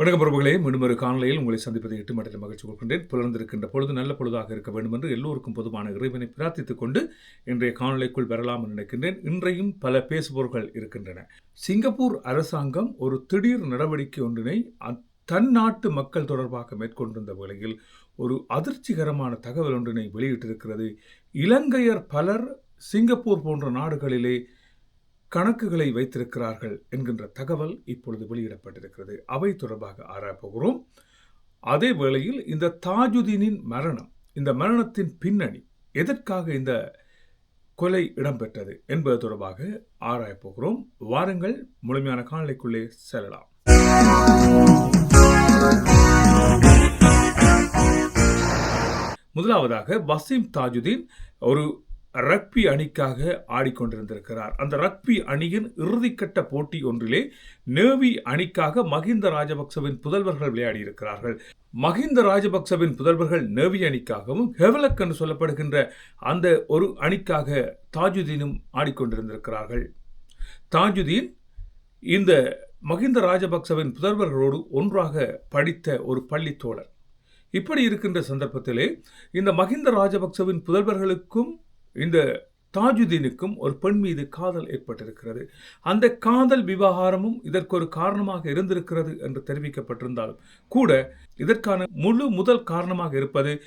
வணக்கம் பிரபுகளே. மீண்டும் ஒரு காணொலியில் உங்களை சந்திப்பதை எட்டு மட்டத்தில் மகிழ்ச்சி கொள்கின்றேன். புலர்ந்திருக்கின்ற பொழுது நல்ல பொழுதாக இருக்க வேண்டும் என்று எல்லோருக்கும் பொதுவான இறைவனை பிரார்த்தித்துக் கொண்டு இன்றைய காணொலிக்குள் பெறலாம் என்று நினைக்கின்றேன். இன்றையும் பல பேசுபவர்கள் இருக்கின்றன சிங்கப்பூர் அரசாங்கம் ஒரு திடீர் நடவடிக்கை ஒன்றினை தன் நாட்டு மக்கள் தொடர்பாக மேற்கொண்டிருந்த வேளையில் ஒரு அதிர்ச்சிகரமான தகவல் ஒன்றினை வெளியிட்டிருக்கிறது. இலங்கையர் பலர் சிங்கப்பூர் போன்ற நாடுகளிலே கணக்குகளை வைத்திருக்கிறார்கள் என்கின்ற தகவல் இப்பொழுது வெளியிடப்பட்டிருக்கிறது. அவை தொடர்பாக ஆராயப்போகிறோம் அதே வேளையில் இந்த தாஜுதீனின் மரணம் இந்த மரணத்தின் பின்னணி எதற்காக இந்த கொலை இடம்பெற்றது என்பது தொடர்பாக ஆராயப்போகிறோம் வாருங்கள் முழுமையான காணொளிக்குள்ளே செல்லலாம். முதலாவதாக வசீம் தாஜுதீன் ஒரு ரக்பி அணிக்காக ஆடிக்கொண்டிருந்திருக்கிறார். அந்த ரக்பி அணியின் இறுதிக்கட்ட போட்டி ஒன்றிலே நேவி அணிக்காக மஹிந்த ராஜபக்சவின் புதல்வர்கள் விளையாடியிருக்கிறார்கள். மஹிந்த ராஜபக்சவின் புதல்வர்கள் நேவி அணிக்காகவும் ஹெவலக் என்று சொல்லப்படுகின்ற அந்த ஒரு அணிக்காக தாஜுதீனும் ஆடிக்கொண்டிருந்திருக்கிறார்கள். தாஜுதீன் இந்த மஹிந்த ராஜபக்சவின் புதல்வர்களோடு ஒன்றாக படித்த ஒரு பள்ளி தோழர் இப்படி இருக்கின்ற சந்தர்ப்பத்திலே இந்த மஹிந்த ராஜபக்சவின் புதல்வர்களுக்கும் இந்த தாஜுதீனுக்கும் ஒரு பெண் மீது காதல் ஏற்பட்டிருக்கிறது. அந்த காதல் விவகாரமும் இதற்கு ஒரு காரணமாக இருந்திருக்கிறது என்று தெரிவிக்கப்பட்டிருந்தாலும் கூட இதற்கான முழு முதல் காரணமாக இருப்பது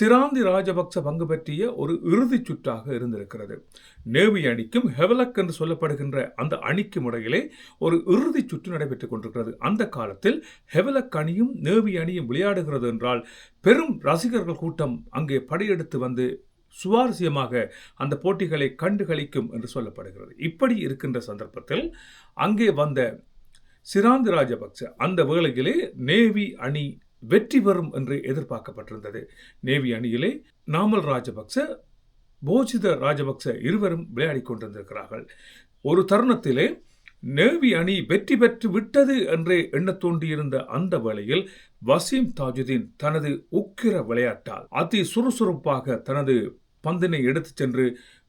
சிராந்தி ராஜபக்ச பங்கு பற்றிய ஒரு இறுதிச் சுற்றாக இருந்திருக்கிறது. நேவி அணிக்கும் ஹெவலக் என்று சொல்லப்படுகின்ற அந்த அணிக்கும் இடையிலே ஒரு இறுதிச் சுற்று நடைபெற்றுக் கொண்டிருக்கிறது. அந்த காலத்தில் ஹெவலக் அணியும் நேவி அணியும் விளையாடுகிறது என்றால் பெரும் ரசிகர்கள் கூட்டம் அங்கே படையெடுத்து வந்து சுவாரஸ்யமாக அந்த போட்டிகளை கண்டுகளிக்கும் என்று சொல்லப்படுகிறது. இப்படி இருக்கின்ற சந்தர்ப்பத்தில் அங்கே வந்த சிராந்த ராஜபக்ச அந்த வேளையிலே நேவி அணி வெற்றி பெறும் என்று எதிர்பார்க்கப்பட்டிருந்தது. நேவி அணியிலே நாமல் ராஜபக்ச போஜித ராஜபக்ச இருவரும் விளையாடி கொண்டிருந்திருக்கிறார்கள். ஒரு தருணத்திலே நேவி அணி வெற்றி பெற்று விட்டது என்றே எண்ணத் தோன்றியிருந்த அந்த வேளையில் வசீம் தாஜுதீன் தனது உக்கிர விளையாட்டால் அதி சுறுசுறுப்பாக தனது பந்தினை எடுத்துச் சென்று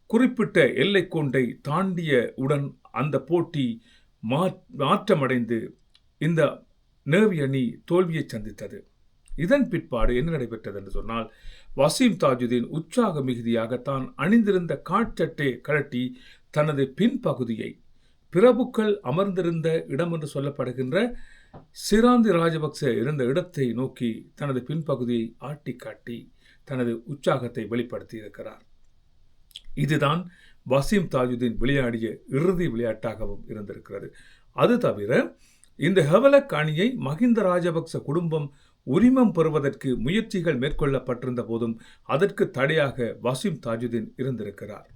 குறிப்பிட்ட எல்லைக்கோண்டை தாண்டிய உடன் அந்த போட்டி மா- மாற்றமடைந்து இந்த நேவி அணி தோல்வியை சந்தித்தது. இதன் பிற்பாடு என்ன நடைபெற்றது என்று சொன்னால் வசீம் தாஜுதீன் உற்சாக மிகுதியாக தான் அணிந்திருந்த காட்சட்டை கழட்டி தனது பின்பகுதியை பிரபுக்கள் அமர்ந்திருந்த இடம் என்று சொல்லப்படுகின்ற சிராந்தி ராஜபக்ச இருந்த இடத்தை நோக்கி தனது பின்பகுதியை ஆட்டி காட்டி தனது உற்சாகத்தை வெளிப்படுத்தி இருக்கிறார் இதுதான் வசீம் தாஜுதீன் விளையாடிய இறுதி விளையாட்டாகவும் இருந்திருக்கிறது. அது தவிர இந்த ஹெவலக் அணியை மஹிந்த ராஜபக்ச குடும்பம் உரிமம் பெறுவதற்கு முயற்சிகள் மேற்கொள்ளப்பட்டிருந்த போதும் அதற்கு தடையாக வசீம் தாஜுதீன் இருந்திருக்கிறார்.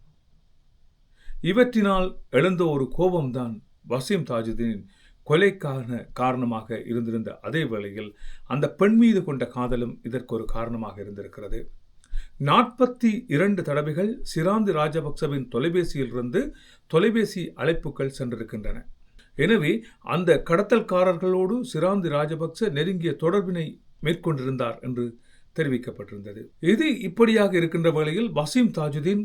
இவற்றினால் எழுந்த ஒரு கோபம்தான் வசீம் தாஜுதீனின் கொலைக்கான காரணமாக இருந்திருந்த அதே வேளையில் அந்த பெண் மீது கொண்ட காதலும் இதற்கு ஒரு காரணமாக இருந்திருக்கிறது. நாற்பத்தி இரண்டு தடவைகள் சிராந்தி ராஜபக்சவின் தொலைபேசியிலிருந்து தொலைபேசி அழைப்புகள் சென்றிருக்கின்றன. எனவே அந்த கடத்தல்காரர்களோடு சிராந்தி ராஜபக்ச நெருங்கிய தொடர்பினை மேற்கொண்டிருந்தார் என்று தெரிவிக்கப்பட்டிருந்தது. இது இப்படியாக இருக்கின்ற வேளையில் வசீம் தாஜுதீன்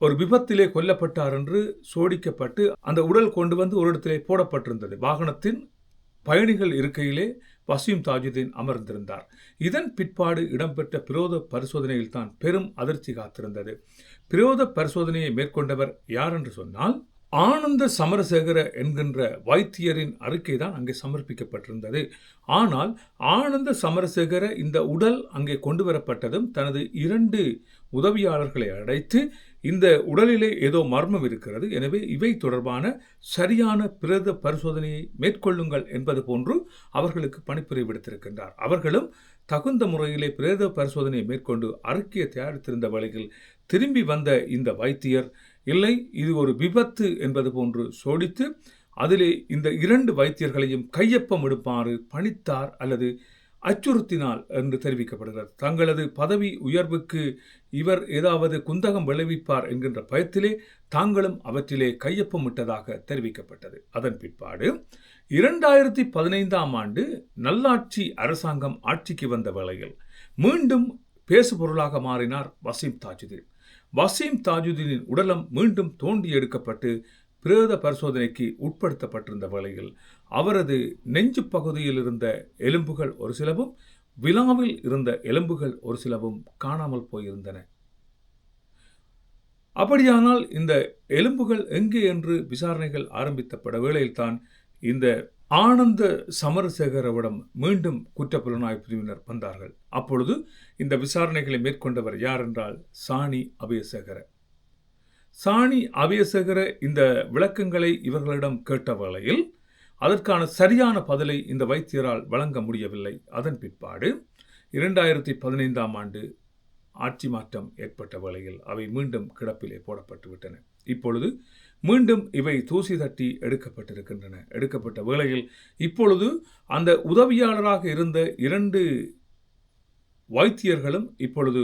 ஒரு விபத்திலே கொல்லப்பட்டார் என்று சோடிக்கப்பட்டு அந்த உடல் கொண்டு வந்து ஒரு இடத்திலே போடப்பட்டிருந்தது. வாகனத்தின் பயணிகள் இருக்கையிலே வசீம் தாஜுதீன் அமர்ந்திருந்தார். இதன் பிற்பாடு இடம்பெற்ற பிரோத பரிசோதனையில் தான் பெரும் அதிர்ச்சி காத்திருந்தது. பிரோத பரிசோதனையை மேற்கொண்டவர் யார் என்று சொன்னால் ஆனந்த சமரசேகர என்கின்ற வைத்தியரின் அறிக்கை தான் அங்கே சமர்ப்பிக்கப்பட்டிருந்தது. ஆனால் ஆனந்த சமரசேகர இந்த உடல் அங்கே கொண்டு வரப்பட்டதும் தனது இரண்டு உதவியாளர்களை அழைத்து இந்த உடலிலே ஏதோ மர்மம் இருக்கிறது. எனவே இவை தொடர்பான சரியான பிரேத பரிசோதனையை மேற்கொள்ளுங்கள் என்பது போன்று அவர்களுக்கு பணிப்புரை விடுத்திருக்கின்றார். அவர்களும் தகுந்த முறையிலே பிரேத பரிசோதனையை மேற்கொண்டு அறிக்கையை தயாரித்திருந்த வழியில் திரும்பி வந்த இந்த வைத்தியர் இல்லை இது ஒரு விபத்து என்பது போன்று சோடித்து அதிலே இந்த இரண்டு வைத்தியர்களையும் கையொப்பம் எடுப்பாறு பணித்தார் அல்லது அச்சுறுத்தினால் என்று தெரிவிக்கப்படுகிறது. தங்களது பதவி உயர்வுக்கு இவர் ஏதாவது குந்தகம் விளைவிப்பார் என்கின்ற பயத்திலே தாங்களும் அவற்றிலே கையொப்பமிட்டதாக தெரிவிக்கப்பட்டது. அதன் பிற்பாடு இரண்டாயிரத்தி பதினைந்தாம் ஆண்டு நல்லாட்சி அரசாங்கம் ஆட்சிக்கு வந்த வேளையில் மீண்டும் பேசுபொருளாக மாறினார் வசீம் தாஜுதீன். வசீம் தாஜுதீனின் உடலம் மீண்டும் தோண்டி எடுக்கப்பட்டு பிரேத பரிசோதனைக்கு உட்படுத்தப்பட்டிருந்த வேளையில் அவரது நெஞ்சு பகுதியில் இருந்த எலும்புகள் ஒரு சிலவும் விழாவில் இருந்த எலும்புகள் ஒரு சிலவும் காணாமல் போயிருந்தன. அப்படியானால் இந்த எலும்புகள் எங்கே என்று விசாரணைகள் ஆரம்பித்தப்பட வேளையில்தான் இந்த ஆனந்த சமரசேகரவிடம் மீண்டும் குற்றப்புலனாய்வு பிரிவினர் வந்தார்கள். அப்பொழுது இந்த விசாரணைகளை மேற்கொண்டவர் யார் என்றால் சாணி அபயசேகர. சாணி அபயசேகர இந்த விளக்கங்களை இவர்களிடம் கேட்ட வேளையில் அதற்கான சரியான பதிலை இந்த வைத்தியரால் வழங்க முடியவில்லை. அதன் பிற்பாடு இரண்டாயிரத்தி பதினைந்தாம் ஆண்டு ஆட்சி மாற்றம் ஏற்பட்ட வேளையில் அவை மீண்டும் கிடப்பிலே போடப்பட்டு விட்டன இப்பொழுது மீண்டும் இவை தூசி தட்டி எடுக்கப்பட்டிருக்கின்றன. எடுக்கப்பட்ட வேளையில் இப்பொழுது அந்த உதவியாளராக இருந்த இரண்டு வைத்தியர்களும் இப்பொழுது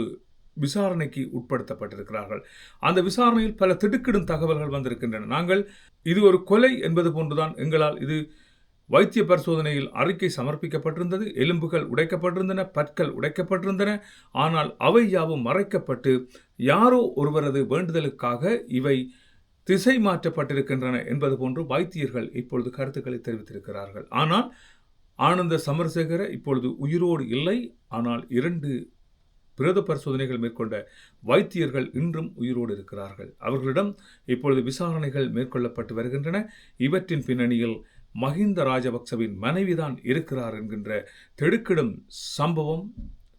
விசாரணைக்கு உட்படுத்தப்பட்டிருக்கிறார்கள். அந்த விசாரணையில் பல திடுக்கிடும் தகவல்கள் வந்திருக்கின்றன. நாங்கள் இது ஒரு கொலை என்பது போன்றுதான் எங்களால் இது வைத்திய பரிசோதனையில் அறிக்கை சமர்ப்பிக்கப்பட்டிருந்தது எலும்புகள் உடைக்கப்பட்டிருந்தன பற்கள் உடைக்கப்பட்டிருந்தன ஆனால் அவை யாவும் மறைக்கப்பட்டு யாரோ ஒருவரது வேண்டுதலுக்காக இவை திசை மாற்றப்பட்டிருக்கின்றன என்பது போன்று வைத்தியர்கள் இப்பொழுது கருத்துக்களை தெரிவித்திருக்கிறார்கள். ஆனால் ஆனந்த சமரசேகர இப்பொழுது உயிரோடு இல்லை. ஆனால் இரண்டு பிரேத பரிசோதனைகள் மேற்கொண்ட வைத்தியர்கள் இன்றும் உயிரோடு இருக்கிறார்கள். அவர்களிடம் இப்பொழுது விசாரணைகள் மேற்கொள்ளப்பட்டு வருகின்றன. இவற்றின் பின்னணியில் மஹிந்த ராஜபக்சவின் மனைவிதான் இருக்கிறார் என்கின்ற திடுக்கிடும் சம்பவம்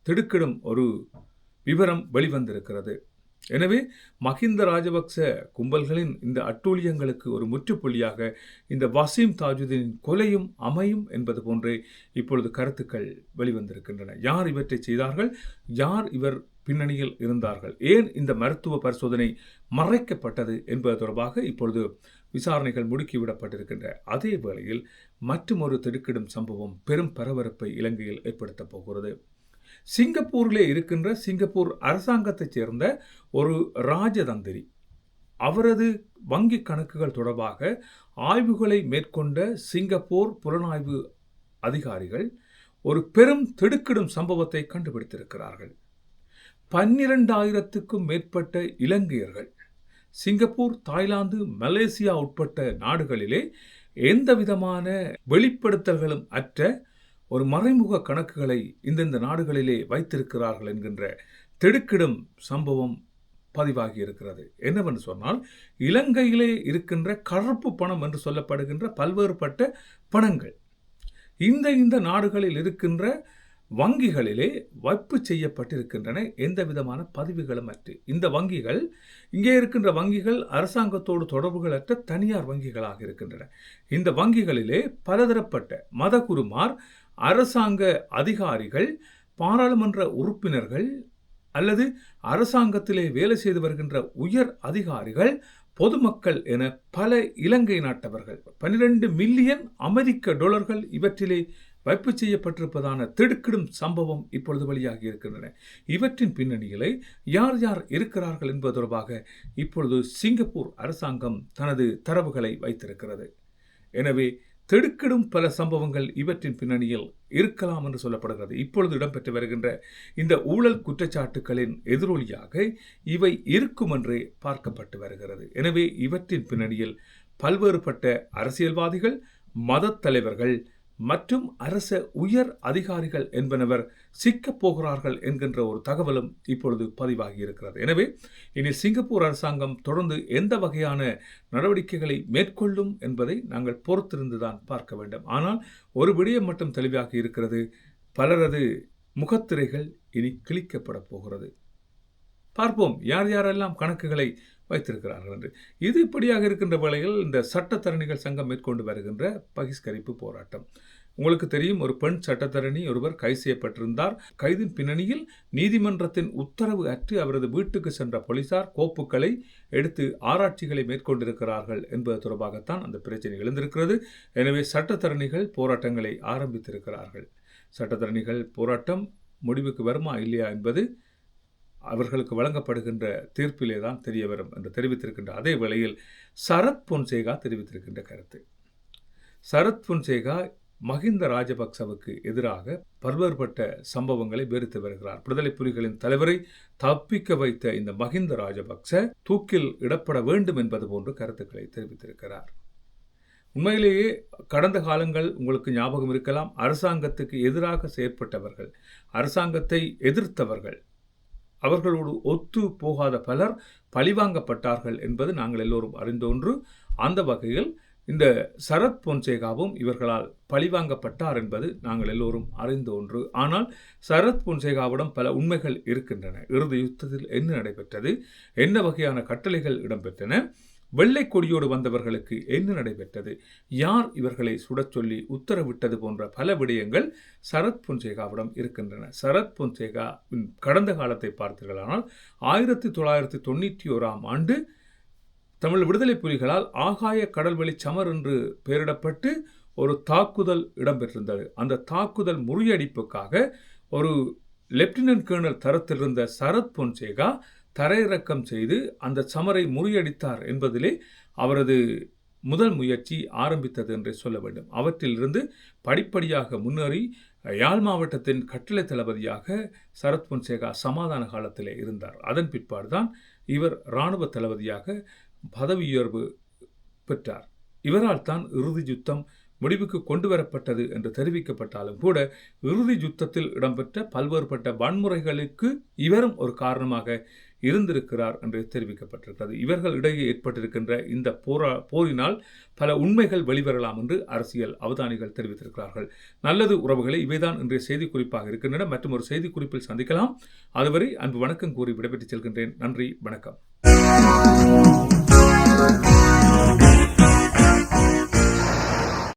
திடுக்கிடும் ஒரு விவரம் வெளிவந்திருக்கிறது. எனவே மஹிந்த ராஜபக்ச கும்பல்களின் இந்த அட்டூழியங்களுக்கு ஒரு முற்றுப்புள்ளியாக இந்த வசீம் தாஜுதீனின் கொலையும் அமையும் என்பது போன்றே இப்பொழுது கருத்துக்கள் வெளிவந்திருக்கின்றன. யார் இவற்றை செய்தார்கள்? யார் இவர் பின்னணியில் இருந்தார்கள்? ஏன் இந்த மருத்துவ பரிசோதனை மறைக்கப்பட்டது என்பது தொடர்பாக இப்பொழுது விசாரணைகள் முடுக்கிவிடப்பட்டிருக்கின்ற அதே வேளையில் மற்றொரு திடுக்கிடும் சம்பவம் பெரும் பரபரப்பை இலங்கையில் ஏற்படுத்தப் போகிறது. சிங்கப்பூரிலே இருக்கின்ற சிங்கப்பூர் அரசாங்கத்தைச் சேர்ந்த ஒரு ராஜதந்திரி. அவரது வங்கி கணக்குகள் தொடர்பாக ஆய்வுகளை மேற்கொண்ட சிங்கப்பூர் புலனாய்வு அதிகாரிகள் ஒரு பெரும் திடுக்கிடும் சம்பவத்தை கண்டுபிடித்திருக்கிறார்கள். பன்னிரண்டாயிரத்துக்கும் மேற்பட்ட இலங்கையர்கள் சிங்கப்பூர் தாய்லாந்து மலேசியா உட்பட்ட நாடுகளிலே எந்த விதமான வெளிப்படுத்தல்களும் அற்ற ஒரு மறைமுக கணக்குகளை இந்தந்த நாடுகளிலே வைத்திருக்கிறார்கள் என்கின்ற திடுக்கிடும் சம்பவம் பதிவாகி இருக்கிறது. என்னவென்று சொன்னால் இலங்கையிலே இருக்கின்ற கருப்பு பணம் என்று சொல்லப்படுகின்ற பல்வேறுபட்ட பணங்கள் இந்த இந்த நாடுகளில் இருக்கின்ற வங்கிகளிலே வைப்பு செய்யப்பட்டிருக்கின்றன. எந்த விதமான பதிவுகளும் அற்று. இந்த வங்கிகள் இங்கே இருக்கின்ற வங்கிகள் அரசாங்கத்தோடு தொடர்புகளற்ற தனியார் வங்கிகளாக இருக்கின்றன. இந்த வங்கிகளிலே பலதரப்பட்ட மதகுருமார் அரசாங்க அதிகாரிகள் பாராளுமன்ற உறுப்பினர்கள் அல்லது அரசாங்கத்திலே வேலை செய்து வருகின்ற உயர் அதிகாரிகள் பொதுமக்கள் என பல இலங்கை நாட்டவர்கள். பன்னிரண்டு மில்லியன் அமெரிக்க டாலர்கள் இவற்றிலே வைப்பு செய்யப்பட்டிருப்பதான திடுக்கிடும் சம்பவம் இப்பொழுது வெளியாகி இருக்கின்றன. இவற்றின் பின்னணியிலே யார் யார் இருக்கிறார்கள் என்பது தொடர்பாக இப்பொழுது சிங்கப்பூர் அரசாங்கம் தனது தரவுகளை வைத்திருக்கிறது. எனவே திடுக்கிடும் பல சம்பவங்கள் இவற்றின் பின்னணியில் இருக்கலாம் என்று சொல்லப்படுகிறது. இப்பொழுது இடம்பெற்று வருகின்ற இந்த ஊழல் குற்றச்சாட்டுகளின் எதிரொலியாக இவை இருக்கும் என்றே பார்க்கப்பட்டு வருகிறது. எனவே இவற்றின் பின்னணியில் பல்வேறுபட்ட அரசியல்வாதிகள் மதத் தலைவர்கள் மற்றும் அரச உயர் அதிகாரிகள் என்பனவர் சிக்கப் போகிறார்கள் என்கின்ற ஒரு தகவலும் இப்பொழுது பதிவாகி இருக்கிறது. எனவே இனி சிங்கப்பூர் அரசாங்கம் தொடர்ந்து எந்த வகையான நடவடிக்கைகளை மேற்கொள்ளும் என்பதை நாங்கள் பொறுத்திருந்துதான் பார்க்க வேண்டும். ஆனால் ஒரு விடயம் மட்டும் தெளிவாக இருக்கிறது. பலரது முகத்திரைகள் இனி கிழிக்கப்பட போகிறது. பார்ப்போம் யார் யாரெல்லாம் கணக்குகளை வைத்திருக்கிறார்கள் என்று. இது இப்படியாக இருக்கின்ற வேளையில் இந்த சட்டத்தரணிகள் சங்கம் மேற்கொண்டு வருகின்ற பகிஷ்கரிப்பு போராட்டம். உங்களுக்கு தெரியும் ஒரு பெண் சட்டத்தரணி ஒருவர் கைது செய்யப்பட்டிருந்தார். கைதின் பின்னணியில் நீதிமன்றத்தின் உத்தரவு அற்று அவரது வீட்டுக்கு சென்ற போலீசார் கோப்புகளை எடுத்து ஆராய்ச்சிகளை மேற்கொண்டிருக்கிறார்கள் என்பது தொடர்பாகத்தான் அந்த பிரச்சனை எழுந்திருக்கிறது. எனவே சட்டத்தரணிகள் போராட்டங்களை ஆரம்பித்திருக்கிறார்கள். சட்டத்தரணிகள் போராட்டம் முடிவுக்கு வருமா இல்லையா என்பது அவர்களுக்கு வழங்கப்படுகின்ற தீர்ப்பிலே தான் தெரிய வரும் என்று தெரிவித்திருக்கின்ற அதே வேளையில் சரத் பொன்சேகா தெரிவித்திருக்கின்ற கருத்து. சரத் பொன்சேகா மஹிந்த ராஜபக்சவுக்கு எதிராக பல்வேறுபட்ட சம்பவங்களை வெறுத்து வருகிறார். விடுதலை புலிகளின் தலைவரை தப்பிக்க வைத்த இந்த மஹிந்த ராஜபக்ச தூக்கில் இடப்பட வேண்டும் என்பது போன்று கருத்துக்களை தெரிவித்திருக்கிறார். உண்மையிலேயே கடந்த காலங்கள் உங்களுக்கு ஞாபகம் இருக்கலாம். அரசாங்கத்துக்கு எதிராக செயற்பட்டவர்கள் அரசாங்கத்தை எதிர்த்தவர்கள் அவர்களோடு ஒத்து போகாத பலர் பழிவாங்கப்பட்டார்கள் என்பது நாங்கள் எல்லோரும் அறிந்த ஒன்று அந்த வகையில் இந்த சரத் பொன்சேகாவும் இவர்களால் பழிவாங்கப்பட்டார் என்பது நாங்கள் எல்லோரும் அறிந்த ஒன்று. ஆனால் சரத் பொன்சேகாவிடம் பல உண்மைகள் இருக்கின்றன. இறுதி யுத்தத்தில் என்ன நடைபெற்றது? என்ன வகையான கட்டளைகள் இடம்பெற்றன? வெள்ளை கொடியோடு வந்தவர்களுக்கு என்ன நடைபெற்றது? யார் இவர்களை சுடச் சொல்லி உத்தரவிட்டது போன்ற பல விடயங்கள் சரத் பொன்சேகாவிடம் இருக்கின்றன. சரத் பொன்சேகா கடந்த காலத்தை பார்த்தீர்களானால் ஆயிரத்தி தொள்ளாயிரத்தி தொண்ணூற்றி ஓராம் ஆண்டு தமிழ் விடுதலை புலிகளால் ஆகாய கடல்வெளி சமர் என்று பெயரிடப்பட்டு ஒரு தாக்குதல் இடம்பெற்றிருந்தது. அந்த தாக்குதல் முறியடிப்புக்காக ஒரு லெப்டினன்ட் கேர்னல் தரத்திலிருந்த சரத் பொன்சேகா தரையிறக்கம் செய்து அந்த சமரை முறியடித்தார் என்பதிலே அவரது முதல் முயற்சி ஆரம்பித்தது என்றே சொல்ல வேண்டும். அவற்றிலிருந்து படிப்படியாக முன்னேறி யாழ் மாவட்டத்தின் கட்டளை தளபதியாக சரத் பொன்சேகா சமாதான காலத்திலே இருந்தார். அதன் பிற்பாடுதான் இவர் இராணுவ தளபதியாக பதவி உயர்வு பெற்றார். இவரால் தான் இறுதி யுத்தம் முடிவுக்கு கொண்டு வரப்பட்டது என்று தெரிவிக்கப்பட்டாலும் கூட இறுதி யுத்தத்தில் இடம்பெற்ற பல்வேறுபட்ட வன்முறைகளுக்கு இவரும் ஒரு காரணமாக இருந்திருக்கிறார் என்று தெரிவிக்கப்பட்டிருக்கிறது. இவர்கள் இடையே ஏற்பட்டிருக்கின்ற இந்த போரா போரினால் பல உண்மைகள் வெளிவரலாம் என்று அரசியல் அவதானிகள் தெரிவித்திருக்கிறார்கள். நல்லது உறவுகளை இவைதான் இன்றைய செய்தி குறிப்பாக இருக்கின்றன. மற்றும் ஒரு செய்தி குறிப்பில் சந்திக்கலாம். அதுவரை அன்பு வணக்கம் கூறி விடைபெற்று செல்கின்றேன். நன்றி வணக்கம்.